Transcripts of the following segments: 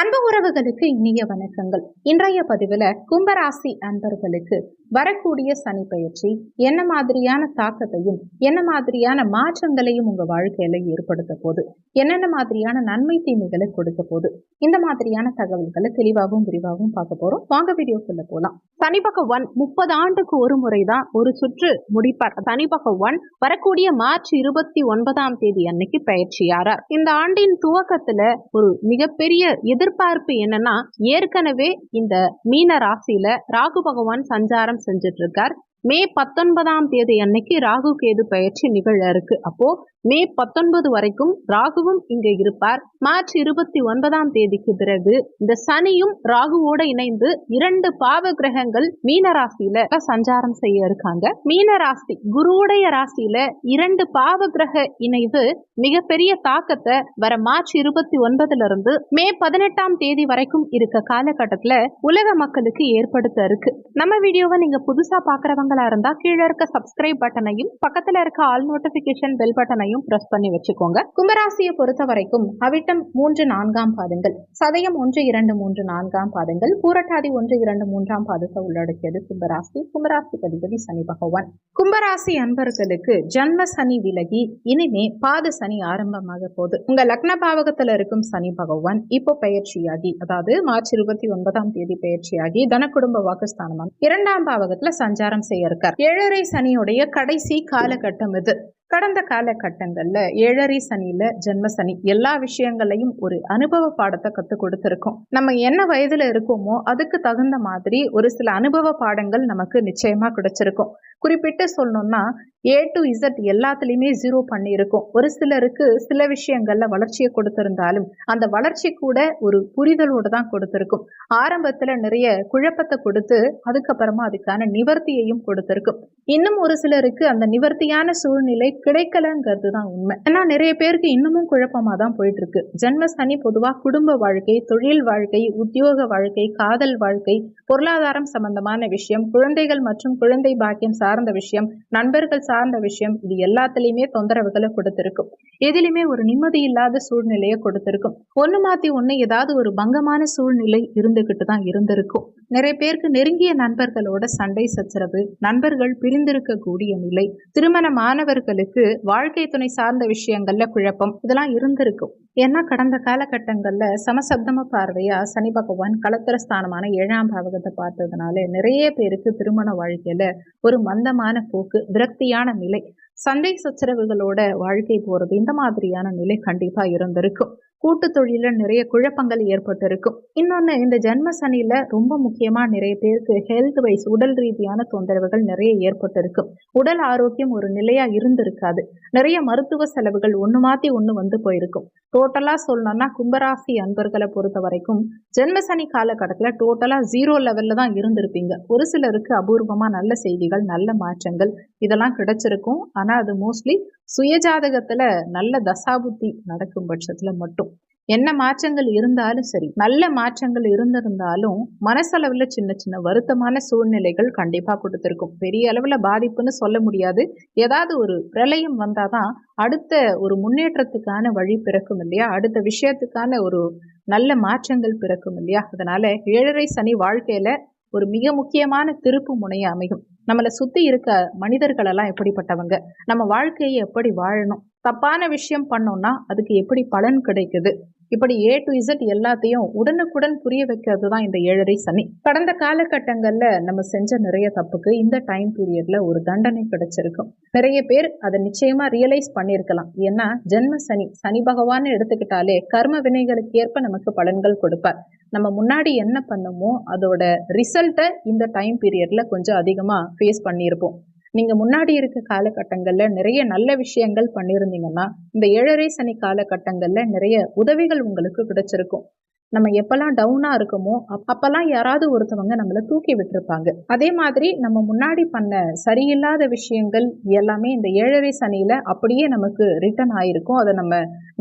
அன்பு உறவுகளுக்கு இனிய வணக்கங்கள். இன்றைய பதிவில் கும்பராசி அன்பர்களுக்கு வரக்கூடிய சனி பயிற்சி என்ன மாதிரியான தாக்கத்தையும் என்ன மாதிரியான மாற்றங்களையும் உங்க வாழ்க்கையில ஏற்படுத்த போது என்னென்ன மாதிரியான நன்மை தீமைகளை கொடுக்க போது இந்த மாதிரியான தகவல்களை தெளிவாகவும் விரிவாகவும் பார்க்க போறோம். வாங்க வீடியோக்குள்ள போலாம். சனி பகவான் முப்பது ஆண்டுக்கு ஒரு முறை தான் ஒரு சுற்று முடிப்பார். சனி பகவான் வரக்கூடிய மார்ச் இருபத்தி ஒன்பதாம் தேதி அன்னைக்கு பயிற்சியாரார். இந்த ஆண்டின் துவக்கத்துல ஒரு மிகப்பெரிய எதிர் எதிர்பார்ப்பு என்னன்னா ஏற்கனவே இந்த மீன ராசியில ராகு பகவான் சஞ்சாரம் செஞ்சுட்டு இருக்கார் மே பத்தொன்பதாம் தேதி அன்னைக்கு ராகு கேது பயிற்சி நிகழ இருக்கு. அப்போ மே பத்தொன்பது வரைக்கும் ராகுவும் இங்க இருப்பார். மார்ச் இருபத்தி ஒன்பதாம் தேதிக்கு பிறகு இந்த சனியும் ராகுவோட இணைந்து இரண்டு பாவ கிரகங்கள் மீன ராசியில சஞ்சாரம் செய்ய இருக்காங்க. மீன ராசி குருவுடைய ராசியில இரண்டு பாவ கிரக இணைவு மிகப்பெரிய தாக்கத்தை வர மார்ச் இருபத்தி ஒன்பதுல இருந்து மே பதினெட்டாம் தேதி வரைக்கும் இருக்க காலகட்டத்துல உலக மக்களுக்கு ஏற்படுத்த இருக்கு. நம்ம வீடியோவை நீங்க புதுசா பாக்குறவங்க பாக்குறவங்களா இருந்தா கீழே இருக்க சப்ஸ்கிரைப் பட்டனையும் பக்கத்துல இருக்க ஆல் நோட்டிபிகேஷன் பெல் பட்டனையும் பிரஸ் பண்ணி வச்சுக்கோங்க. கும்பராசியை பொறுத்த வரைக்கும் அவிட்டம் மூன்று நான்காம் பாதங்கள் சதயம் ஒன்று இரண்டு மூன்று நான்காம் பாதங்கள் பூரட்டாதி ஒன்று இரண்டு மூன்றாம் பாதத்தை உள்ளடக்கியது கும்பராசி. கும்பராசி அதிபதி சனி பகவான். கும்பராசி அன்பர்களுக்கு ஜன்ம சனி விலகி இனிமே பாத சனி ஆரம்பமாக போகுது. உங்க லக்ன பாவகத்துல இருக்கும் சனி பகவான் இப்போ பயிற்சியாகி அதாவது மார்ச் இருபத்தி ஒன்பதாம் தேதி பயிற்சியாகி தன குடும்ப வாக்குஸ்தானமாக இரண்டாம் பாவகத்துல சஞ்சாரம் செய்ய இருக்கார். ஏழரை சனியுடைய கடைசி காலகட்டம் இது. கடந்த காலகட்டங்கள்ல ஏழரை சனியில ஜென்ம சனி எல்லா விஷயங்களையும் ஒரு அனுபவ பாடத்தை கற்றுக் கொடுத்துருக்கோம். நம்ம என்ன வயதுல இருக்கோமோ அதுக்கு தகுந்த மாதிரி ஒரு சில அனுபவ பாடங்கள் நமக்கு நிச்சயமா கிடைச்சிருக்கும். குறிப்பிட்டு சொல்லணும்னா ஏ டு இசட் எல்லாத்துலேயுமே ஜீரோ பண்ணியிருக்கும். ஒரு சிலருக்கு சில விஷயங்கள்ல வளர்ச்சியை கொடுத்திருந்தாலும் அந்த வளர்ச்சி கூட ஒரு புரிதலோடு தான் கொடுத்திருக்கும். ஆரம்பத்துல நிறைய குழப்பத்தை கொடுத்து அதுக்கப்புறமா அதுக்கான நிவர்த்தியையும் கொடுத்துருக்கும். இன்னும் ஒரு சிலருக்கு அந்த நிவர்த்தியான சூழ்நிலை கிடைக்கலங்கிறது தான் உண்மை. ஏன்னா நிறைய பேருக்கு இன்னமும் குழப்பமா தான் போயிட்டு இருக்கு ஜென்ம சனி பொதுவா குடும்ப வாழ்க்கை தொழில் வாழ்க்கை உத்தியோக வாழ்க்கை காதல் வாழ்க்கை பொருளாதாரம் சம்பந்தமான விஷயம் குழந்தைகள் மற்றும் குழந்தை பாக்கியம் சார்ந்த விஷயம் நண்பர்கள் சார்ந்த விஷயம். இது எல்லாத்துலயுமே தொந்தரவுகளை கொடுத்திருக்கும். எதிலுமே ஒரு நிம்மதி இல்லாத சூழ்நிலையை கொடுத்திருக்கும். ஒண்ணு மாத்தி ஒண்ணு ஏதாவது ஒரு பங்கமான சூழ்நிலை இருந்துகிட்டு தான் இருந்திருக்கும். நிறைய பேருக்கு நெருங்கிய நண்பர்களோட சண்டை சச்சரவு நண்பர்கள் பிரிந்திருக்க கூடிய நிலை திருமணமானவர்களுக்கு வாழ்க்கை துணை சார்ந்த விஷயங்கள்ல குழப்பம் இதெல்லாம் இருந்திருக்கும். ஏன்னா கடந்த காலகட்டங்கள்ல சமசப்தம பார்வையா சனி பகவான் கலத்திர ஸ்தானமான ஏழாம் பாவகத்தை பார்த்ததுனால நிறைய பேருக்கு திருமண வாழ்க்கையில ஒரு மந்தமான போக்கு விரக்தியான நிலை. சண்டை சச்சரவுகளோட வாழ்க்கை போறது இந்த மாதிரியான நிலை கண்டிப்பா இருந்திருக்கும். கூட்டு தொழில நிறைய குழப்பங்கள் ஏற்பட்டிருக்கும். இன்னொன்று இந்த ஜென்ம சனியில ரொம்ப முக்கியமா நிறைய பேருக்கு ஹெல்த் வைஸ் உடல் ரீதியான தொந்தரவுகள் நிறைய ஏற்பட்டிருக்கும் உடல் ஆரோக்கியம் ஒரு நிலையா இருந்திருக்காது. நிறைய மருத்துவ செலவுகள் ஒன்று மாத்தி ஒன்று வந்து போயிருக்கும். டோட்டலா சொல்லணும்னா கும்பராசி அன்பர்களை பொறுத்த வரைக்கும் ஜென்ம சனி காலகட்டத்தில் டோட்டலா ஜீரோ லெவல்ல தான் இருந்திருப்பீங்க. ஒரு சிலருக்கு அபூர்வமா நல்ல செய்திகள் நல்ல மாற்றங்கள் இதெல்லாம் கிடைச்சிருக்கும். ஆனா அது மோஸ்ட்லி சுயஜாதகத்துல நல்ல தசாபுத்தி நடக்கும் பட்சத்துல மட்டும். என்ன மாற்றங்கள் இருந்தாலும் சரி நல்ல மாற்றங்கள் இருந்திருந்தாலும் மனசளவுல சின்ன சின்ன வருத்தமான சூழ்நிலைகள் கண்டிப்பா கொடுத்துருக்கும். பெரிய அளவுல பாதிப்புன்னு சொல்ல முடியாது. ஏதாவது ஒரு பிரளயம் வந்தாதான் அடுத்த ஒரு முன்னேற்றத்துக்கான வழி பிறக்கும் இல்லையா? அடுத்த விஷயத்துக்கான ஒரு நல்ல மாற்றங்கள் பிறக்கும் இல்லையா? அதனால ஏழரை சனி வாழ்க்கையில ஒரு மிக முக்கியமான திருப்பு முனைய அமையும். நம்மளை சுற்றி இருக்க மனிதர்களெல்லாம் எப்படிப்பட்டவங்க? நம்ம வாழ்க்கையை எப்படி வாழணும்? தப்பான விஷயம் பண்ணோம்னா அதுக்கு எப்படி பலன் கிடைக்குது? இப்படி ஏ டு இசட் எல்லாத்தையும் உடனுக்குடன் புரிய வைக்கிறது தான் இந்த ஏழரை சனி. கடந்த காலகட்டங்களில் நம்ம செஞ்ச நிறைய தப்புக்கு இந்த டைம் பீரியட்ல ஒரு தண்டனை கிடைச்சிருக்கும். நிறைய பேர் அதை நிச்சயமா ரியலைஸ் பண்ணியிருக்கலாம் ஏன்னா ஜென்ம சனி சனி பகவான் எடுத்துக்கிட்டாலே கர்ம வினைகளுக்கு ஏற்ப நமக்கு பலன்கள் கொடுப்பார். நம்ம முன்னாடி என்ன பண்ணமோ அதோட ரிசல்ட்டை இந்த டைம் பீரியட்ல கொஞ்சம் அதிகமாக ஃபேஸ் பண்ணியிருப்போம். நீங்கள் முன்னாடி இருக்க காலகட்டங்களில் நிறைய நல்ல விஷயங்கள் பண்ணியிருந்தீங்கன்னா இந்த ஏழரை சனி காலகட்டங்களில் நிறைய உதவிகள் உங்களுக்கு கிடைச்சிருக்கும். நம்ம எப்பெல்லாம் டவுனாக இருக்கோமோ அப் அப்போல்லாம் யாராவது ஒருத்தவங்க நம்மளை தூக்கி விட்டுருப்பாங்க. அதே மாதிரி நம்ம முன்னாடி பண்ண சரியில்லாத விஷயங்கள் எல்லாமே இந்த ஏழரை சனியில் அப்படியே நமக்கு ரிட்டர்ன் ஆயிருக்கும். அதை நம்ம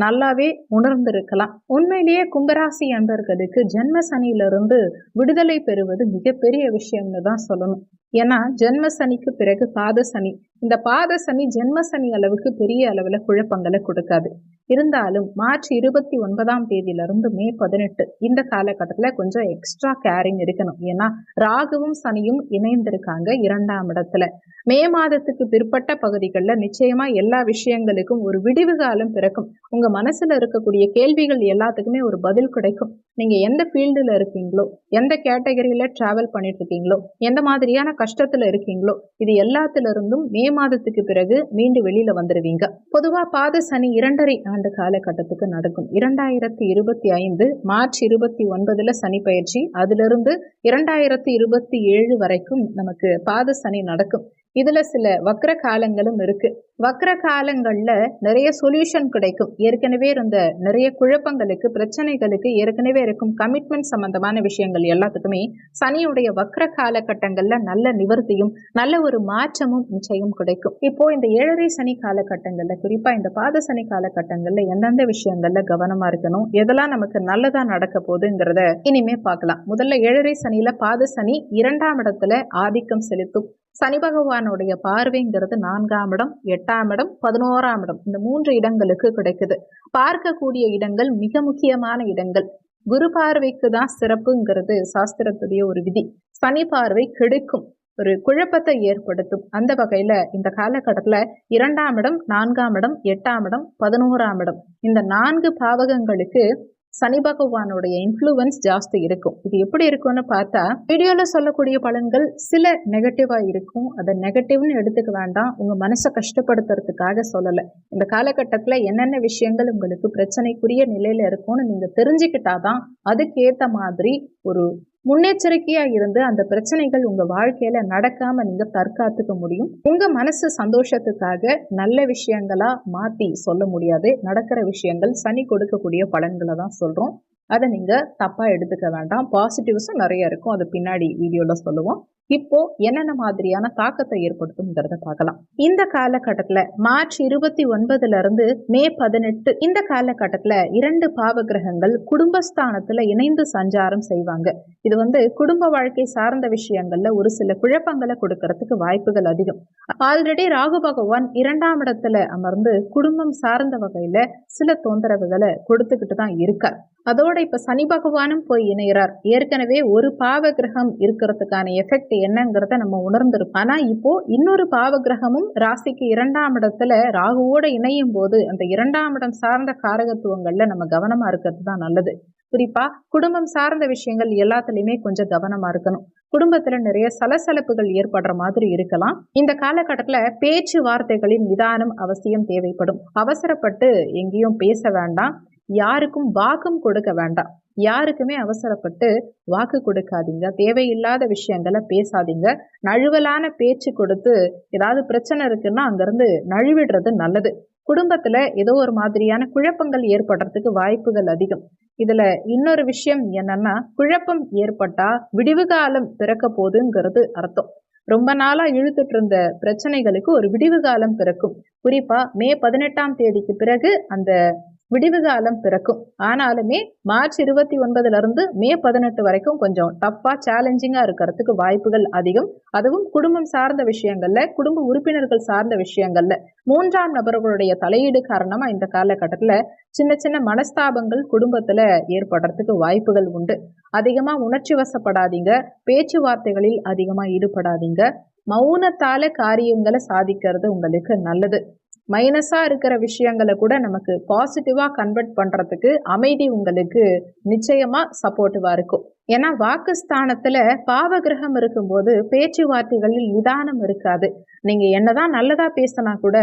நல்லாவே உணர்ந்திருக்கலாம். உண்மையிலேயே கும்பராசி அன்பர்களுக்கு ஜென்ம சனியிலிருந்து விடுதலை பெறுவது மிகப்பெரிய விஷயம்னு தான் சொல்லணும். ஏன்னா ஜென்ம சனிக்கு பிறகு பாத சனி. இந்த பாத சனி ஜென்ம சனி அளவுக்கு பெரிய அளவில் குழப்பங்களை கொடுக்காது. இருந்தாலும் மார்ச் இருபத்தி ஒன்பதாம் தேதியிலிருந்து மே பதினெட்டு இந்த காலகட்டத்தில் கொஞ்சம் எக்ஸ்ட்ரா கேரிங் இருக்கணும். ஏன்னா ராகுவும் சனியும் இணைந்திருக்காங்க இரண்டாம் இடத்துல. மே மாதத்துக்கு பிற்பட்ட பகுதிகளில் நிச்சயமா எல்லா விஷயங்களுக்கும் ஒரு விடிவு காலம் பிறக்கும். உங்க மனசுல இருக்கக்கூடிய கேள்விகள் எல்லாத்துக்குமே ஒரு பதில் கிடைக்கும். நீங்க எந்த ஃபீல்டுல இருக்கீங்களோ எந்த கேட்டகரியில டிராவல் பண்ணிட்டு இருக்கீங்களோ எந்த மாதிரியான கஷ்டத்துல இருக்கீங்களோ இது எல்லாத்துல இருந்தும் மே மாதத்துக்கு பிறகு மீண்டு வெளியில வந்துருவீங்க. பொதுவா பாத சனி இரண்டரை ஆண்டு காலகட்டத்துக்கு நடக்கும். இரண்டாயிரத்தி இருபத்தி ஐந்து மார்ச் இருபத்தி ஒன்பதுல சனி பயிற்சி. அதிலிருந்து இரண்டாயிரத்தி இருபத்தி ஏழு வரைக்கும் நமக்கு பாத சனி நடக்கும். இதுல சில வக்ர காலங்களும் இருக்கு. வக்ர காலங்கள்ல நிறைய சொல்யூஷன் கிடைக்கும். ஏற்கனவே இருந்த நிறைய குழப்பங்களுக்கு பிரச்சனைகளுக்கு ஏற்கனவே இருக்கும் கமிட்மெண்ட் சம்பந்தமான விஷயங்கள் எல்லாத்துக்குமே சனியுடைய வக்ர காலகட்டங்கள்ல நல்ல நிவர்த்தியும் நல்ல ஒரு மாற்றமும் நிச்சயம் கிடைக்கும். இப்போ இந்த ஏழரை சனி காலகட்டங்கள்ல குறிப்பா இந்த பாத சனி காலகட்டங்கள்ல எந்தெந்த விஷயங்கள்ல கவனமா இருக்கணும் எதெல்லாம் நமக்கு நல்லதா நடக்க போகுதுங்கிறத இனிமே பார்க்கலாம். முதல்ல ஏழரை சனியில பாத சனி இரண்டாம் இடத்துல ஆதிக்கம் செலுத்தும். சனி பகவானுடைய பார்வைங்கிறது நான்காம் இடம் எட்டாம் இடம் பதினோராம் இடம். இந்த மூன்று இடங்களுக்கு கிடைக்குது. பார்க்கக்கூடிய இடங்கள் மிக முக்கியமான இடங்கள். குரு பார்வைக்கு தான் சிறப்புங்கிறது சாஸ்திரத்துடைய ஒரு விதி. சனி பார்வை கெடுக்கும் ஒரு குழப்பத்தை ஏற்படுத்தும். அந்த வகையில இந்த காலகட்டத்துல இரண்டாம் இடம் நான்காம் இடம் எட்டாம் இடம் பதினோராம் இடம். இந்த நான்கு பாவகங்களுக்கு சனி பகவானுடைய இன்ஃப்ளூவன்ஸ் ஜாஸ்தி இருக்கும். இது எப்படி இருக்கும்னு பார்த்தா வீடியோவில் சொல்லக்கூடிய பலன்கள் சில நெகட்டிவாக இருக்கும். அதை நெகட்டிவ்னு எடுத்துக்க வேண்டாம். உங்கள் மனசை கஷ்டப்படுத்துறதுக்காக சொல்லலை. இந்த காலகட்டத்தில் என்னென்ன விஷயங்கள் உங்களுக்கு பிரச்சனைக்குரிய நிலையில் இருக்கும்னு நீங்க தெரிஞ்சுக்கிட்டாதான் அதுக்கேற்ற மாதிரி ஒரு முன்னெச்சரிக்கையாக இருந்து அந்த பிரச்சனைகள் உங்கள் வாழ்க்கையில் நடக்காம நீங்கள் தற்காத்துக்க முடியும். உங்கள் மனசு சந்தோஷத்துக்காக நல்ல விஷயங்களாக மாற்றி சொல்ல முடியாது. நடக்கிற விஷயங்கள் சனி கொடுக்கக்கூடிய பலன்களை தான் சொல்கிறோம் அதை நீங்கள் தப்பாக எடுத்துக்க வேண்டாம். பாசிட்டிவ்ஸும் நிறைய இருக்கும். அது பின்னாடி வீடியோவில் சொல்லுவோம். இப்போ என்னென்ன மாதிரியான தாக்கத்தை ஏற்படுத்தும்ங்கிறத பார்க்கலாம். இந்த காலகட்டத்துல மார்ச் இருபத்தி ஒன்பதுல இருந்து மே பதினெட்டு இந்த காலகட்டத்துல இரண்டு பாவ கிரகங்கள் குடும்பஸ்தானத்துல இணைந்து சஞ்சாரம் செய்வாங்க. இது வந்து குடும்ப வாழ்க்கை சார்ந்த விஷயங்கள்ல ஒரு சில குழப்பங்களை கொடுக்கறதுக்கு வாய்ப்புகள் அதிகம். ஆல்ரெடி ராகு பகவான் இரண்டாம் இடத்துல அமர்ந்து குடும்பம் சார்ந்த வகையில சில தொந்தரவுகளை கொடுத்துக்கிட்டு தான் இருக்கார். அதோட இப்ப சனி பகவானும் போய் இணைகிறார் ஏற்கனவே ஒரு பாவ கிரகம் இருக்கிறதுக்கான எஃபெக்ட் என்னங்கிறத நம்ம உணர்ந்திருப்போம். ஆனால் இப்போ இன்னொரு பாவகிரகமும் ராசிக்கு இரண்டாம் இடத்துல ராகுவோட இணையும் போது அந்த இரண்டாம் இடம் சார்ந்த காரகத்துவங்கள்ல நம்ம கவனமா இருக்கிறது தான் நல்லது. குறிப்பா குடும்பம் சார்ந்த விஷயங்கள் எல்லாத்துலயுமே கொஞ்சம் கவனமா இருக்கணும். குடும்பத்துல நிறைய சலசலப்புகள் ஏற்படுற மாதிரி இருக்கலாம். இந்த காலகட்டத்துல பேச்சு வார்த்தைகளின் நிதானம் அவசியம் தேவைப்படும். அவசரப்பட்டு எங்கேயும் பேச வேண்டாம். யாருக்கும் வாக்கும் கொடுக்க வேண்டாம். யாருக்குமே அவசரப்பட்டு வாக்கு கொடுக்காதீங்க. தேவையில்லாத விஷயங்களை பேசாதீங்க. நழுவலான பேச்சு கொடுத்து ஏதாவது பிரச்சனை இருக்குன்னா அங்கிருந்து நழுவிடுறது நல்லது. குடும்பத்துல ஏதோ ஒரு மாதிரியான குழப்பங்கள் ஏற்படுறதுக்கு வாய்ப்புகள் அதிகம். இதுல இன்னொரு விஷயம் என்னன்னா குழப்பம் ஏற்பட்டா விடிவு காலம் பிறக்க போதுங்கிறது அர்த்தம். ரொம்ப நாளா இழுத்துட்டு இருந்த பிரச்சனைகளுக்கு ஒரு விடிவு காலம் பிறக்கும். குறிப்பா மே பதினெட்டாம் தேதிக்கு பிறகு அந்த விடிவு காலம் பிறக்கும். ஆனாலுமே மார்ச் இருபத்தி ஒன்பதுல இருந்து மே பதினெட்டு வரைக்கும் கொஞ்சம் டஃப்பா சேலஞ்சிங்கா இருக்கிறதுக்கு வாய்ப்புகள் அதிகம். அதுவும் குடும்பம் சார்ந்த விஷயங்கள்ல குடும்ப உறுப்பினர்கள் சார்ந்த விஷயங்கள்ல. மூன்றாம் நபர்களுடைய தலையீடு காரணமா இந்த காலகட்டத்துல சின்ன சின்ன மனஸ்தாபங்கள் குடும்பத்துல ஏற்படுறதுக்கு வாய்ப்புகள் உண்டு. அதிகமா உணர்ச்சி வசப்படாதீங்க. பேச்சுவார்த்தைகளில் அதிகமா ஈடுபடாதீங்க. மௌனத்தால காரியங்களை சாதிக்கிறது உங்களுக்கு நல்லது. மைனஸாக இருக்கிற விஷயங்களை கூட நமக்கு பாசிட்டிவாக கன்வெர்ட் பண்ணுறதுக்கு அமைதி உங்களுக்கு நிச்சயமாக சப்போர்ட்டிவாக இருக்கும். ஏன்னா வாக்குஸ்தானத்தில் பாவகிரகம் இருக்கும்போது பேச்சுவார்த்தைகளில் நிதானம் இருக்காது. நீங்கள் என்னதான் நல்லதாக பேசினா கூட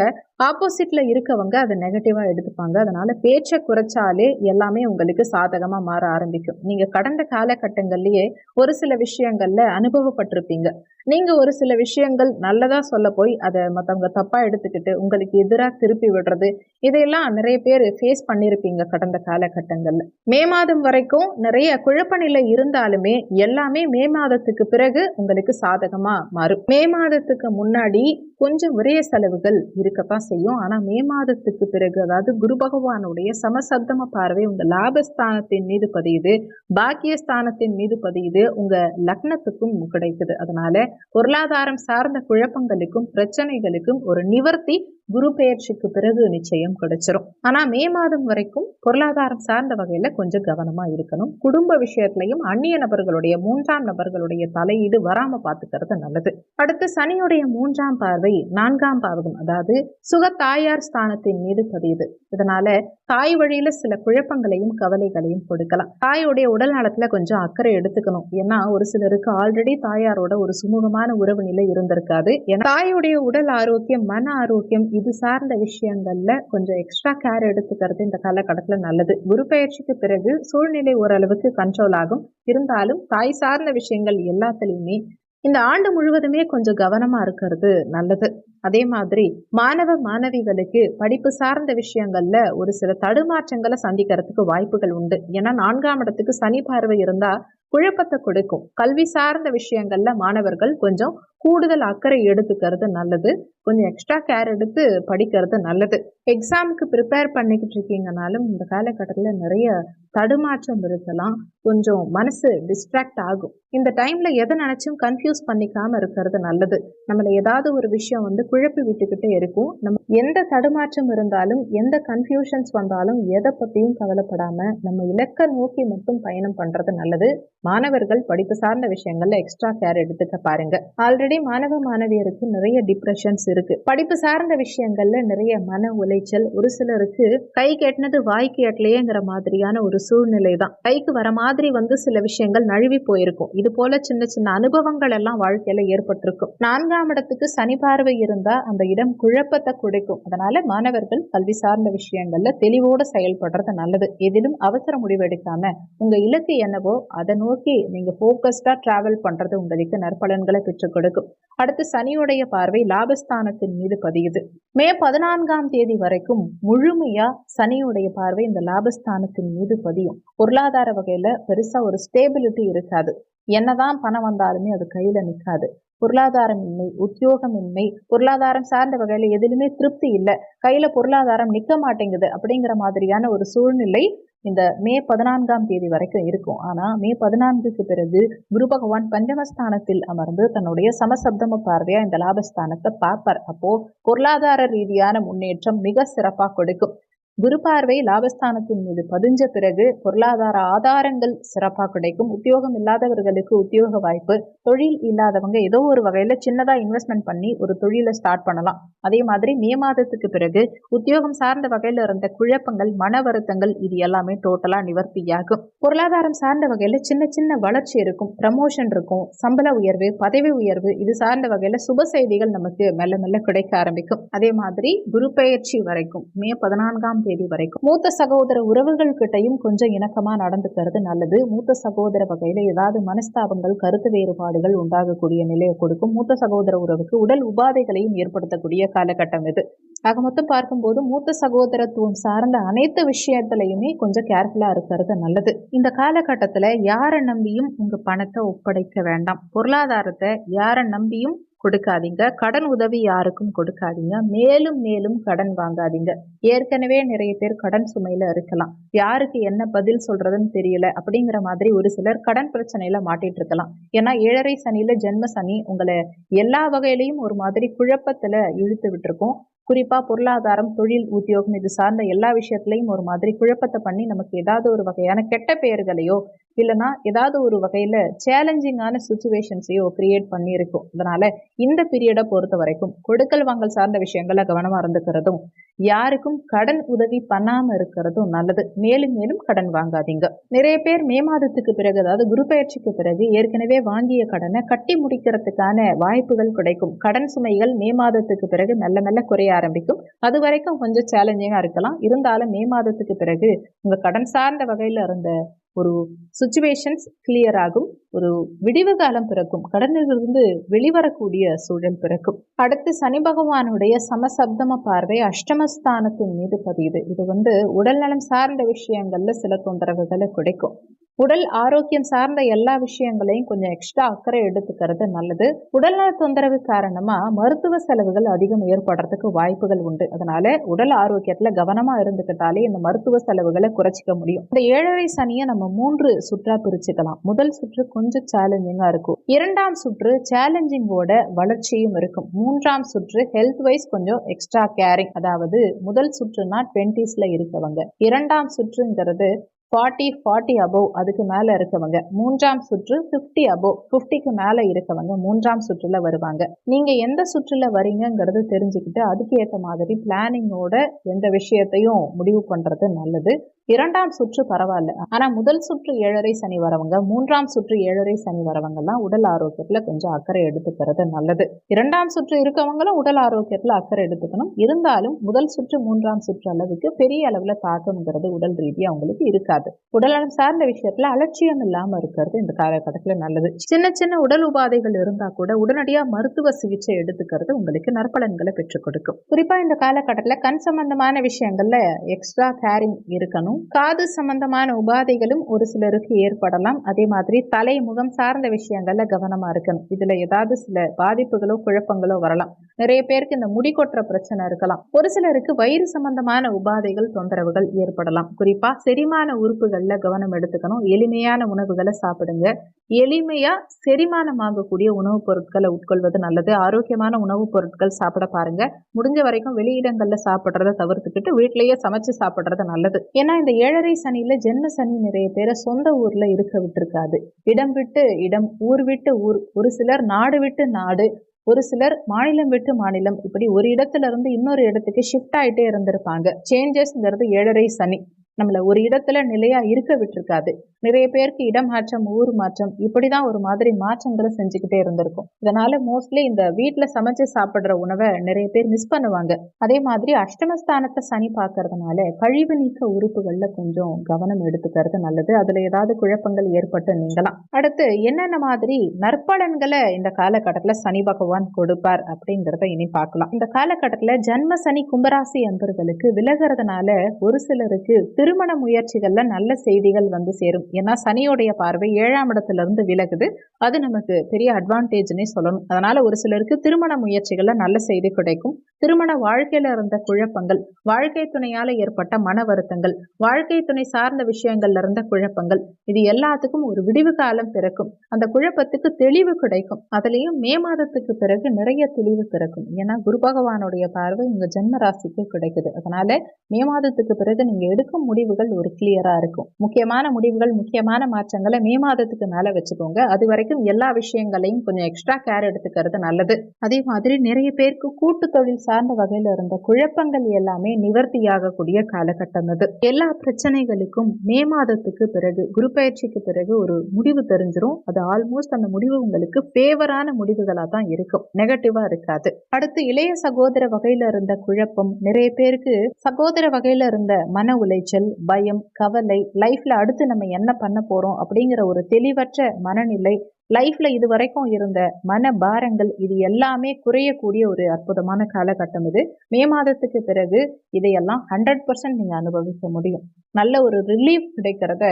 ஆப்போசிட்டில் இருக்கவங்க அதை நெகட்டிவாக எடுத்துப்பாங்க. அதனால் பேச்சை குறைச்சாலே எல்லாமே உங்களுக்கு சாதகமாக மாற ஆரம்பிக்கும். நீங்கள் கடந்த காலகட்டங்கள்லேயே ஒரு சில விஷயங்களில் அனுபவப்பட்டிருப்பீங்க. நீங்கள் ஒரு சில விஷயங்கள் நல்லதாக சொல்ல போய் அதை மற்றவங்க தப்பாக எடுத்துக்கிட்டு உங்களுக்கு எதிராக திருப்பி விடுறது இதையெல்லாம் நிறைய பேர் ஃபேஸ் பண்ணியிருப்பீங்க கடந்த காலகட்டங்களில். மே மாதம் வரைக்கும் நிறைய குழப்ப நிலை இருந்தாலுமே எல்லாமே மே மாதத்துக்கு பிறகு உங்களுக்கு சாதகமா மாறும். மே மாதத்துக்கு முன்னாடி கொஞ்சம் விரைய செலவுகள் இருக்கத்தான் செய்யும். ஆனா மே மாதத்துக்கு பிறகு அதாவது குரு பகவானுடைய சமசப்தம பார்வை உங்க லாபஸ்தானத்தின் மீது பதியுது பாக்கியஸ்தானத்தின் மீது பதியுது உங்க லக்னத்துக்கும் கிடைக்குது. அதனால பொருளாதாரம் சார்ந்த குழப்பங்களுக்கும் பிரச்சனைகளுக்கும் ஒரு நிவர்த்தி குரு பெயர்ச்சிக்கு பிறகு நிச்சயம் கிடைச்சிரும். ஆனா மே மாதம் வரைக்கும் பொருளாதாரம் சார்ந்த வகையில கொஞ்சம் கவனமா இருக்கணும். குடும்ப விஷயத்திலையும் அந்நிய நபர்களுடைய மூன்றாம் நபர்களுடைய தலையீடு வராம பாத்துக்கிறது நல்லது. அடுத்து சனியுடைய மூன்றாம் பார்வை நான்காம் பாவகம் அதாவது சுக தாயார் ஸ்தானத்தின் மீது பதியுது. இதனால தாய் வழியில சில குழப்பங்களையும் கவலைகளையும் கொடுக்கலாம். தாயோடைய உடல் நலத்துல கொஞ்சம் அக்கறை எடுத்துக்கணும். ஏன்னா ஒரு சிலருக்கு ஆல்ரெடி தாயாரோட ஒரு சுமூகமான உறவு நிலை இருந்திருக்காது. ஏன்னா தாயுடைய உடல் ஆரோக்கியம் மன ஆரோக்கியம் இது சார்ந்த விஷயங்கள்ல கொஞ்சம் எக்ஸ்ட்ரா கேர் எடுத்துக்கிறது இந்த காலகட்டத்துல நல்லது. குரு பயிற்சிக்கு பிறகு சூழ்நிலை ஓரளவுக்கு கண்ட்ரோல் ஆகும். இருந்தாலும் தாய் சார்ந்த விஷயங்கள் எல்லாத்துலேயுமே இந்த ஆண்டு முழுவதுமே கொஞ்சம் கவனமா இருக்கிறது நல்லது. அதே மாதிரி மாணவ மாணவிகளுக்கு படிப்பு சார்ந்த விஷயங்கள்ல ஒரு சில தடுமாற்றங்களை சந்திக்கிறதுக்கு வாய்ப்புகள் உண்டு. ஏன்னா நான்காம் இடத்துக்கு சனி பார்வை இருந்தா குழப்பத்தை கொடுக்கும். கல்வி சார்ந்த விஷயங்கள்ல மாணவர்கள் கொஞ்சம் கூடுதல் அக்கறை எடுத்துக்கிறது நல்லது. கொஞ்சம் எக்ஸ்ட்ரா கேர் எடுத்து படிக்கிறது நல்லது. எக்ஸாமுக்கு ப்ரிப்பேர் பண்ணிக்கிட்டு இருக்கீங்கனாலும் இந்த காலகட்டத்தில் நிறைய தடுமாற்றம் இருக்கலாம். கொஞ்சம் மனசு டிஸ்ட்ராக்ட் ஆகும். இந்த டைம்ல எதை நினைச்சும் கன்ஃபியூஸ் பண்ணிக்காம இருக்கிறது நல்லது. நம்மள ஏதாவது ஒரு விஷயம் வந்து குழப்பி விட்டுக்கிட்டே இருக்கும். நம்ம எந்த தடுமாற்றம் இருந்தாலும் எந்த கன்ஃபியூஷன்ஸ் வந்தாலும் எதை பத்தியும் கவலைப்படாம நம்ம இலக்க நோக்கி மட்டும் பயணம் பண்றது நல்லது. மாணவர்கள் படிப்பு சார்ந்த விஷயங்கள்ல எக்ஸ்ட்ரா கேர் எடுத்துக்க பாருங்க. ஆல்ரெடி மாணவ மாணவியருக்கு நிறைய டிப்ரெஷன்ஸ் இருக்கு. படிப்பு சார்ந்த விஷயங்கள்ல நிறைய மன உளைச்சல் ஒரு சிலருக்கு கை கெட்டினது வாய்க்கு எட்டலையேங்கிற மாதிரியான ஒரு சூழ்நிலை தான். கைக்கு வர மாதிரி வந்து சில விஷயங்கள் நழுவி போயிருக்கும். இது போல சின்ன சின்ன அனுபவங்கள் எல்லாம் வாழ்க்கையில ஏற்பட்டிருக்கும். நான்காம் இடத்துக்கு சனி பார்வை இருந்தா அந்த இடம் குழப்பத்தை குடைக்கும் அதனால மாணவர்கள் கல்வி சார்ந்த விஷயங்கள்ல தெளிவோட செயல்படுறது நல்லது. எதிலும் அவசர முடிவெடுக்காம உங்க இலக்கு என்னவோ அதை நோக்கி நீங்க போக்கஸ்டா டிராவல் பண்றது உங்களுக்கு நற்பலன்களை பெற்றுக் கொடுக்கும். அடுத்து சனியுடைய பார்வை லாபஸ்தானத்தின் மீது பதியுது. மே பதினான்காம் தேதி வரைக்கும் முழுமையா சனியுடைய பார்வை இந்த லாபஸ்தானத்தின் மீது பதியும். பொருளாதார வகையில பெருசா ஒரு ஸ்டேபிலிட்டி இருக்காது. என்னதான் பணம் வந்தாலுமே அது கையில நிற்காது பொருளாதாரமின்மை உத்தியோகமின்மை பொருளாதாரம் சார்ந்த வகையில் எதிலுமே திருப்தி இல்லை. கையில பொருளாதாரம் நிக்க மாட்டேங்குது அப்படிங்கிற மாதிரியான ஒரு சூழ்நிலை இந்த மே பதினான்காம் தேதி வரைக்கும் இருக்கும். ஆனா மே பதினான்குக்கு பிறகு குரு பகவான் பஞ்சமஸ்தானத்தில் அமர்ந்து தன்னுடைய சமசப்தம பார்வையா இந்த லாபஸ்தானத்தை பார்ப்பார். அப்போ பொருளாதார ரீதியான முன்னேற்றம் மிக சிறப்பாக கொடுக்கும். குரு பார்வை லாபஸ்தானத்தின் மீது பதிஞ்ச பிறகு பொருளாதார ஆதாரங்கள் சிறப்பாக கிடைக்கும். உத்தியோகம் இல்லாதவர்களுக்கு உத்தியோக வாய்ப்பு தொழில் இல்லாதவங்க ஏதோ ஒரு வகையில சின்னதா இன்வெஸ்ட்மெண்ட் பண்ணி ஒரு தொழிலை ஸ்டார்ட் பண்ணலாம். அதே மாதிரி மே மாதத்துக்கு பிறகு உத்தியோகம் சார்ந்த வகையில இருந்த குழப்பங்கள் மன வருத்தங்கள் இது எல்லாமே டோட்டலா நிவர்த்தியாகும் பொருளாதாரம் சார்ந்த வகையில சின்ன சின்ன வளர்ச்சி இருக்கும் ப்ரமோஷன் இருக்கும் சம்பள உயர்வு பதவி உயர்வு இது சார்ந்த வகையில சுப செய்திகள் நமக்கு மெல்ல மெல்ல கிடைக்க ஆரம்பிக்கும். அதே மாதிரி குரு பயிற்சி வரைக்கும் மே பதினான்காம் தேதி வரைக்கும். மூத்த சகோதர உறவுகள் கிட்டையும் கொஞ்சம் இணக்கமா நடந்துக்கிறது நல்லது. மூத்த சகோதர வகையில ஏதாவது மனஸ்தாபங்கள் கருத்து வேறுபாடுகள் உண்டாகக்கூடிய நிலையை கொடுக்கும். மூத்த சகோதர உறவுக்கு உடல் உபாதைகளையும் ஏற்படுத்தக்கூடிய காலகட்டம் இது. ஆக மொத்தம் பார்க்கும்போது மூத்த சகோதரத்துவம் சார்ந்த அனைத்து விஷயத்திலையுமே கொஞ்சம் கேர்ஃபுல்லா இருக்கிறது நல்லது. இந்த காலகட்டத்துல யாரை நம்பியும் உங்க பணத்தை ஒப்படைக்க வேண்டாம். பொருளாதாரத்தை யாரை நம்பியும் கொடுக்காதீங்க. கடன் உதவி யாருக்கும் கொடுக்காதீங்க. மேலும் மேலும் கடன் வாங்காதீங்க. ஏற்கனவே நிறைய பேர் கடன் சுமையில இருக்கலாம். யாருக்கு என்ன பதில் சொல்றதுன்னு தெரியல அப்படிங்கிற மாதிரி ஒரு சிலர் கடன் பிரச்சனையில மாட்டிட்டு இருக்கலாம். ஏன்னா ஏழரை சனியில ஜென்ம சனி உங்களை எல்லா வகையிலையும் ஒரு மாதிரி குழப்பத்துல இழுத்து விட்டுருக்கும். குறிப்பா பொருளாதாரம் தொழில் உத்தியோகம் இது சார்ந்த எல்லா விஷயத்திலையும் ஒரு மாதிரி குழப்பத்தை பண்ணி நமக்கு ஏதாவது ஒரு வகையான கெட்ட பெயர்களையோ இல்லைன்னா ஏதாவது ஒரு வகையில் சேலஞ்சிங்கான சுச்சுவேஷன்ஸையோ கிரியேட் பண்ணியிருக்கும். அதனால இந்த பீரியடை பொறுத்த வரைக்கும் கொடுக்கல் வாங்கல் சார்ந்த விஷயங்களை கவனமாக இருந்துக்கிறதும் யாருக்கும் கடன் உதவி பண்ணாமல் இருக்கிறதும் நல்லது. மேலும் மேலும் கடன் வாங்காதீங்க. நிறைய பேர் மே மாதத்துக்கு பிறகு அதாவது குரு பயிற்சிக்கு பிறகு ஏற்கனவே வாங்கிய கடனை கட்டி முடிக்கிறதுக்கான வாய்ப்புகள் கிடைக்கும். கடன் சுமைகள் மே மாதத்துக்கு பிறகு மெல்ல மெல்ல குறைய ஆரம்பிக்கும். அது வரைக்கும் கொஞ்சம் சேலஞ்சிங்காக இருக்கலாம். இருந்தாலும் மே மாதத்துக்கு பிறகு உங்கள் கடன் சார்ந்த வகையில் இருந்த ஒரு சுச்சுவேஷன்ஸ் கிளியர் ஆகும். ஒரு விடிவு காலம் பிறக்கும். கடனிலிருந்து வெளிவரக்கூடிய சூழல் பிறக்கும். அடுத்து சனி பகவானுடைய சமசப்தம பார்வை அஷ்டமஸ்தானத்தின் மீது பதியுது. இது வந்து உடல்நலம் சார்ந்த விஷயங்கள்ல சில தொந்தரவுகளை கிடைக்கும் உடல் ஆரோக்கியம் சார்ந்த எல்லா விஷயங்களையும் கொஞ்சம் எக்ஸ்ட்ரா அக்கறை எடுத்துக்கிறது நல்லது. உடல்நல தொந்தரவு காரணமா மருத்துவ செலவுகள் அதிகம் ஏற்படுறதுக்கு வாய்ப்புகள் உண்டு. அதனால உடல் ஆரோக்கியத்துல கவனமா இருந்துக்கிட்டாலே இந்த மருத்துவ செலவுகளை குறைச்சிக்க முடியும். இந்த ஏழரை சனியை நம்ம மூன்று சுற்றா பிரிச்சுக்கலாம். முதல் சுற்று கொஞ்சம் கொஞ்சம் சேலஞ்சிங்காக இருக்கும். இரண்டாம் சுற்று சேலஞ்சிங்கோட வளர்ச்சியும் இருக்கும். மூன்றாம் சுற்று ஹெல்த் வைஸ் கொஞ்சம் எக்ஸ்ட்ரா கேரிங் அதாவது முதல் சுற்றுனா டுவெண்ட்டிஸில் இருக்கவங்க. இரண்டாம் சுற்றுங்கிறது ஃபார்ட்டி ஃபார்ட்டி அபோவ் அதுக்கு மேலே இருக்கவங்க. மூன்றாம் சுற்று ஃபிஃப்டி அபோவ் ஃபிஃப்டிக்கு மேலே இருக்கவங்க மூன்றாம் சுற்றில் வருவாங்க. நீங்கள் எந்த சுற்றில் வரீங்கங்கிறது தெரிஞ்சுக்கிட்டு அதுக்கு ஏற்ற மாதிரி பிளானிங்கோட எந்த விஷயத்தையும் முடிவு பண்ணுறது நல்லது. இரண்டாம் சுற்று பரவாயில்ல. ஆனால் முதல் சுற்று ஏழரை சனி வரவங்க மூன்றாம் சுற்று ஏழரை சனி வரவங்கலாம் உடல் ஆரோக்கியத்தில் கொஞ்சம் அக்கறை எடுத்துக்கிறது நல்லது. இரண்டாம் சுற்று இருக்கவங்களும் உடல் ஆரோக்கியத்தில் அக்கறை எடுத்துக்கணும். இருந்தாலும் முதல் சுற்று மூன்றாம் சுற்று அளவுக்கு பெரிய அளவில் தாக்கம்ங்கிறது உடல் ரீதியாக அவங்களுக்கு இருக்காது. உடல்நலம் சார்ந்த விஷயத்துல அலட்சியம் இல்லாமல் இருக்கிறது இந்த காலகட்டத்தில் நல்லது. சின்ன சின்ன உடல் உபாதைகள் இருந்தால் கூட உடனடியாக மருத்துவ சிகிச்சை எடுத்துக்கிறது உங்களுக்கு நற்பலன்களை பெற்றுக் கொடுக்கும். குறிப்பாக இந்த காலகட்டத்தில் கண் சம்பந்தமான விஷயங்கள்ல எக்ஸ்ட்ரா கேரிங் இருக்கணும். காது சம்பந்தமான உபாதைகளும் ஒரு சிலருக்கு ஏற்படலாம். அதே மாதிரி தலை முகம் சார்ந்த விஷயங்கள்ல கவனமா இருக்கணும். இதுல ஏதாவது சில பாதிப்புகளோ குழப்பங்களோ வரலாம். நிறைய பேருக்கு இந்த முடி கொட்டுற பிரச்சனை இருக்கலாம். ஒரு சிலருக்கு வயிறு சம்பந்தமான உபாதைகள் தொந்தரவுகள் ஏற்படலாம். குறிப்பா செரிமான உறுப்புகள்ல கவனம் எடுத்துக்கணும். எளிமையான உணவுகளை சாப்பிடுங்க. எளிமையா செரிமானமாகக்கூடிய உணவுப் பொருட்களை உட்கொள்வது நல்லது. ஆரோக்கியமான உணவுப் பொருட்கள் சாப்பிட பாருங்க. முடிஞ்ச வரைக்கும் வெளியிடங்கள்ல சாப்பிட்றத தவிர்த்துக்கிட்டு வீட்டிலேயே சமைச்சு சாப்பிட்றது நல்லது. ஏன்னா இந்த ஏழரை சனியில ஜென்ம சனி நிறைய பேரை சொந்த ஊர்ல இருக்க விட்டுருக்காது. இடம் விட்டு இடம் ஊர் விட்டு ஊர். ஒரு சிலர் நாடு விட்டு நாடு ஒரு சிலர் மாநிலம் விட்டு மாநிலம் இப்படி ஒரு இடத்துல இருந்து இன்னொரு இடத்துக்கு ஷிஃப்ட் ஆயிட்டே இருந்திருப்பாங்க. சேஞ்சஸ்ங்கிறது ஏழரை சனி. நம்மளை ஒரு இடத்துல நிலையா இருக்க விட்டுருக்காது. நிறைய பேருக்கு இடம் மாற்றம் ஊர் மாற்றம் இப்படிதான் ஒரு மாதிரி மாற்றங்களை செஞ்சுக்கிட்டே இருந்திருக்கும். இதனால மோஸ்ட்லி இந்த வீட்டில் சமைச்சு சாப்பிட்ற உணவை நிறைய பேர் மிஸ் பண்ணுவாங்க. அதே மாதிரி அஷ்டமஸ்தானத்தை சனி பார்க்கறதுனால கழிவு நீக்க உறுப்புகள்ல கொஞ்சம் கவனம் எடுத்துக்கிறது நல்லது. அதுல ஏதாவது குழப்பங்கள் ஏற்பட்டு நீங்களாம் அடுத்து என்னென்ன மாதிரி நற்பலன்களை இந்த காலகட்டத்தில் சனி பகவான் கொடுப்பார் அப்படிங்கிறத இனி பார்க்கலாம். இந்த காலகட்டத்தில் ஜன்ம சனி கும்பராசி அன்பர்களுக்கு விலகிறதுனால ஒரு சிலருக்கு திருமண முயற்சிகள்ல நல்ல செய்திகள் வந்து சேரும். ஏன்னா சனியோடைய பார்வை ஏழாம் இடத்துல இருந்து விலகுது. அது நமக்கு பெரிய அட்வான்டேஜ்னே சொல்லணும். அதனால ஒரு சிலருக்கு திருமண முயற்சிகள்ல நல்ல செய்தி கிடைக்கும். திருமண வாழ்க்கையில இருந்த குழப்பங்கள் வாழ்க்கை துணையால ஏற்பட்ட மன வருத்தங்கள் வாழ்க்கை துணை சார்ந்த விஷயங்கள்ல இருந்த குழப்பங்கள் இது எல்லாத்துக்கும் ஒரு விடிவு காலம் பிறக்கும். அந்த குழப்பத்துக்கு தெளிவு கிடைக்கும். அதுலயும் மே மாதத்துக்கு பிறகு நிறைய தெளிவு பிறக்கும். ஏன்னா குரு பகவானுடைய பார்வை உங்க ஜென்ம ராசிக்கு கிடைக்குது. அதனால மே மாதத்துக்கு பிறகு நீங்க எடுக்கும் முடிவுகள் ஒரு கிளியரா இருக்கும். முக்கியமான முடிவுகள் முக்கியமான மாற்றங்களை மே மாதத்துக்கு மேல வச்சுக்கோங்க. அது வரைக்கும் எல்லா விஷயங்களையும் கொஞ்சம் எக்ஸ்ட்ரா கேர் எடுத்துக்கிறது நல்லது. அதே மாதிரி நிறைய பேருக்கு கூட்டு தொழில் சார்ந்த வகையில இருந்த குழப்பங்கள் எல்லாமே நிவர்த்தியாகக்கூடிய காலகட்டம் அது. எல்லா பிரச்சனைகளுக்கும் மே மாதத்துக்கு பிறகு குரு பயிற்சிக்கு பிறகு ஒரு முடிவு தெரிஞ்சிடும் அது ஆல்மோஸ்ட் அந்த முடிவு உங்களுக்கு ஃபேவரான முடிவுகளா தான் இருக்கும். நெகட்டிவா இருக்காது. அடுத்து இளைய சகோதர வகையில இருந்த குழப்பம் நிறைய பேருக்கு சகோதர வகையில இருந்த மன உளைச்சல் பயம் கவலை லைஃப்ல அடுத்து நம்ம என்ன பண்ண போறோம் அப்படிங்கிற ஒரு தெளிவற்ற மனநிலை லைஃப்ல இது வரைக்கும் இருந்த மன பாரங்கள் இது எல்லாமே குறையக்கூடிய ஒரு அற்புதமான காலகட்டம் இது. மே மாதத்துக்கு பிறகு இதையெல்லாம் ஹண்ட்ரட் பர்சன்ட் நீங்க அனுபவிக்க முடியும். நல்ல ஒரு ரிலீஃப் கிடைக்கிறத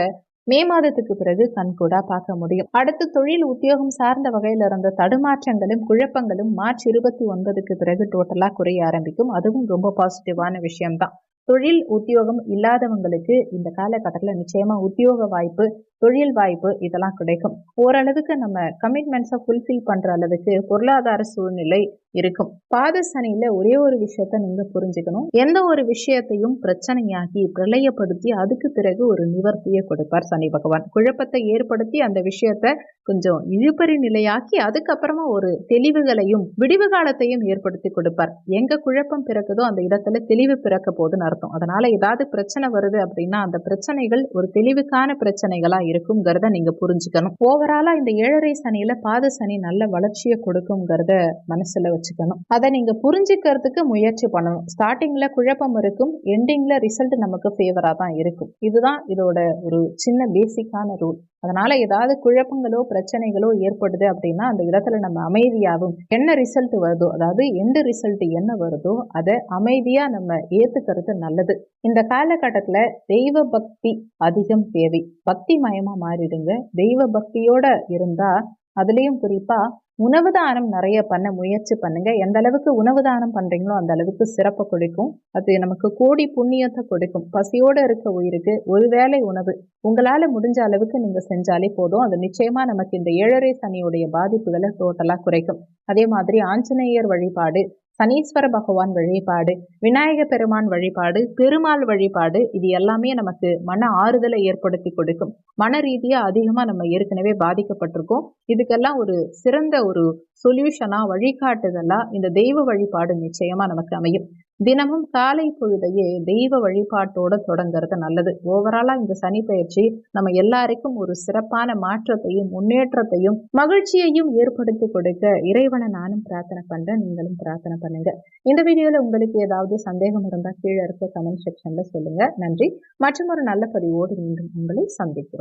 மே மாதத்துக்கு பிறகு கண்கூடா பார்க்க முடியும். அடுத்து தொழில் உத்தியோகம் சார்ந்த வகையில் இருந்த தடுமாற்றங்களும் குழப்பங்களும் மார்ச் இருபத்தி ஒன்பதுக்கு பிறகு டோட்டலாக குறைய ஆரம்பிக்கும். அதுவும் ரொம்ப பாசிட்டிவான விஷயம்தான். தொழில் உத்தியோகம் இல்லாதவங்களுக்கு இந்த காலகட்டத்தில் நிச்சயமாக உத்தியோக வாய்ப்பு தொழில் வாய்ப்பு இதெல்லாம் கிடைக்கும். ஓரளவுக்கு நம்ம கமிட்மெண்ட்ஸை ஃபுல்ஃபில் பண்ணுற அளவுக்கு பொருளாதார சூழ்நிலை இருக்கும். பாத சனியில் ஒரே ஒரு விஷயத்த நீங்க புரிஞ்சுக்கணும். எந்த ஒரு விஷயத்தையும் பிரச்சனையாகி பிரளயப்படுத்தி அதுக்கு பிறகு ஒரு நிவர்த்தியை கொடுப்பார் சனி பகவான். குழப்பத்தை ஏற்படுத்தி அந்த விஷயத்த கொஞ்சம் இழுபறி நிலையாக்கி அதுக்கப்புறமா ஒரு தெளிவுகளையும் விடிவு காலத்தையும் ஏற்படுத்தி கொடுப்பார். எங்க குழப்பம் பிறக்குதோ அந்த இடத்துல தெளிவு பிறக்க போதுன்னு அர்த்தம். அதனால ஏதாவது பிரச்சனை வருது அப்படின்னா அந்த பிரச்சனைகள் ஒரு தெளிவுக்கான பிரச்சனைகளா இருக்குங்கிறத நீங்க புரிஞ்சுக்கணும். ஓவராலா இந்த ஏழரை சனியில பாத சனி நல்ல வளர்ச்சியை கொடுக்குங்கிறத மனசுல வச்சுக்கணும். அதை நீங்கள் புரிஞ்சுக்கிறதுக்கு முயற்சி பண்ணணும். ஸ்டார்டிங்கில் குழப்பம் இருக்கும் எண்டிங்கில் ரிசல்ட் நமக்கு ஃபேவராக தான் இருக்கும். இதுதான் இதோட ஒரு சின்ன பேசிக்கான ரூல் அதனால் ஏதாவது குழப்பங்களோ பிரச்சனைகளோ ஏற்படுது அப்படின்னா அந்த இடத்துல நம்ம அமைதியாகும் என்ன ரிசல்ட் வருதோ அதாவது எந்த ரிசல்ட் என்ன வருதோ அதை அமைதியாக நம்ம ஏற்றுக்கிறது நல்லது. இந்த காலகட்டத்தில் தெய்வ பக்தி அதிகம் தேவை. பக்தி மயமாக மாறிடுங்க. தெய்வ பக்தியோட இருந்தால் அதுலேயும் குறிப்பாக உணவு தானம் நிறைய பண்ண முயற்சி பண்ணுங்க. எந்த அளவுக்கு உணவு தானம் பண்றீங்களோ அந்த அளவுக்கு சிறப்பை கொடுக்கும். அது நமக்கு கோடி புண்ணியத்தை கொடுக்கும். பசியோடு இருக்க உயிருக்கு ஒரு வேளை உணவு உங்களால் முடிஞ்ச அளவுக்கு நீங்க செஞ்சாலே போதும். அது நிச்சயமா நமக்கு இந்த ஏழரை சனியுடைய பாதிப்புகளை டோட்டலாக குறைக்கும். அதே மாதிரி ஆஞ்சநேயர் வழிபாடு சனீஸ்வர பகவான் வழிபாடு விநாயக பெருமான் வழிபாடு பெருமாள் வழிபாடு இது எல்லாமே நமக்கு மன ஆறுதலை ஏற்படுத்தி கொடுக்கும். மன ரீதியாக அதிகமாக நம்ம ஏற்கனவே பாதிக்கப்பட்டிருக்கோம். இதுக்கெல்லாம் ஒரு சிறந்த ஒரு சொல்யூஷனாக வழிகாட்டுதலாக இந்த தெய்வ வழிபாடு நிச்சயமாக நமக்கு அமையும். தினமும் காலை பொழுதையே தெய்வ வழிபாட்டோட தொடங்குறது நல்லது. ஓவராலாக இந்த சனி பயிற்சி நம்ம எல்லாருக்கும் ஒரு சிறப்பான மாற்றத்தையும் முன்னேற்றத்தையும் மகிழ்ச்சியையும் ஏற்படுத்தி கொடுக்க இறைவனை நானும் பிரார்த்தனை பண்றேன் நீங்களும் பிரார்த்தனை பண்ணுங்க. இந்த வீடியோல உங்களுக்கு ஏதாவது சந்தேகம் இருந்தால் கீழே இருக்க கமெண்ட் செக்ஷன்ல சொல்லுங்க. நன்றி. மற்றும் ஒரு நல்ல பதிவோடு மீண்டும் உங்களை சந்திக்கிறோம்.